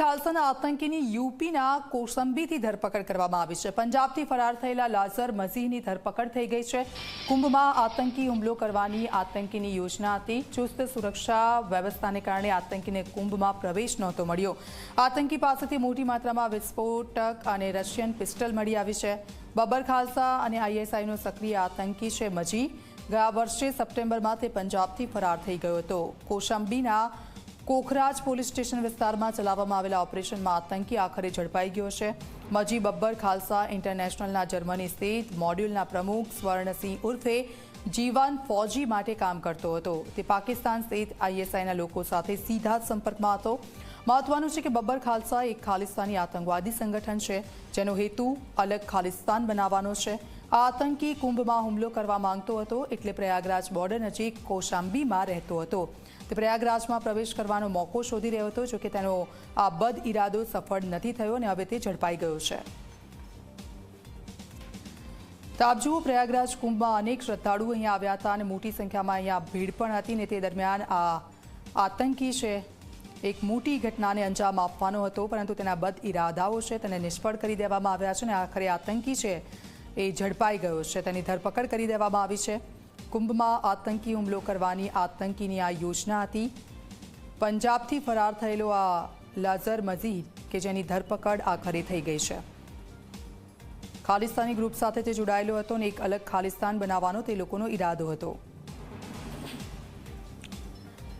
ખાલસાના આતંકીની યુપીના કોસંબીથી ધરપકડ કરવામાં આવી છે. પંજાબથી ફરાર થયેલા લાઝર મસીહની ધરપકડ થઈ ગઈ છે. કુંભમાં આતંકી હુમલો કરવાની આતંકીની યોજના હતી. ચુસ્ત સુરક્ષા વ્યવસ્થાને કારણે આતંકીને કુંભમાં પ્રવેશ નહોતો મળ્યો. આતંકી પાસેથી મોટી માત્રામાં વિસ્ફોટક અને રશિયન પિસ્ટલ મળી આવી છે. બબર ખાલસા અને આઈએસઆઈનો સક્રિય આતંકી છે મજી ગયા વર્ષે સપ્ટેમ્બરમાં તે પંજાબથી ફરાર થઈ ગયો હતો. કોશંબીના કોખરાજ પોલીસ સ્ટેશન વિસ્તારમાં ચલાવવામાં આવેલા ઓપરેશનમાં આતંકી આખરે ઝડપાઈ ગયો છે. મજી બબ્બર ખાલસા ઇન્ટરનેશનલના જર્મની સ્થિત મોડ્યુલના પ્રમુખ સ્વર્ણસિંહ ઉર્ફે જીવાન ફૌજી માટે કામ કરતો હતો. તે પાકિસ્તાન સ્થિત આઈએસઆઈના લોકો સાથે સીધા જ સંપર્કમાં હતો. મહત્વનું છે કે બબ્બર ખાલસા એક ખાલિસ્તાની આતંકવાદી સંગઠન છે, જેનો હેતુ અલગ ખાલિસ્તાન બનાવવાનો છે. આ આતંકી કુંભમાં હુમલો કરવા માંગતો હતો એટલે પ્રયાગરાજ બોર્ડર નજીક કોશાંબીમાં રહેતો હતો. તે પ્રયાગરાજમાં પ્રવેશ કરવાનો મોકો શોધી રહ્યો હતો જોકે તેનો આ બદ ઇરાદો સફળ નથી થયો અને હવે તે ઝડપાઈ ગયો છે. તો આપ જુઓ, પ્રયાગરાજ કુંભમાં અનેક શ્રદ્ધાળુઓ અહીંયા આવ્યા હતા અને મોટી સંખ્યામાં અહીંયા ભીડ પણ હતી ને તે દરમિયાન આ આતંકી છે. એક મોટી ઘટનાને અંજામ આપવાનો હતો, પરંતુ તેના બદ ઇરાદાઓ છે તેને નિષ્ફળ કરી દેવામાં આવ્યા છે અને આખરે આતંકી છે એ ઝડપાઈ ગયો છે. તેની ધરપકડ કરી દેવામાં આવી છે. કુંભમાં આતંકી હુમલો કરવાની આતંકીની આ યોજના હતી. પંજાબથી ફરાર થયેલો આ લાઝર મઝીદ, કે જેની ધરપકડ આખરે થઈ ગઈ છે. ખાલિસ્તાની ગ્રુપ સાથે તે જોડાયેલો હતો અને એક અલગ ખાલિસ્તાન બનાવવાનો તે લોકોનો ઈરાદો હતો.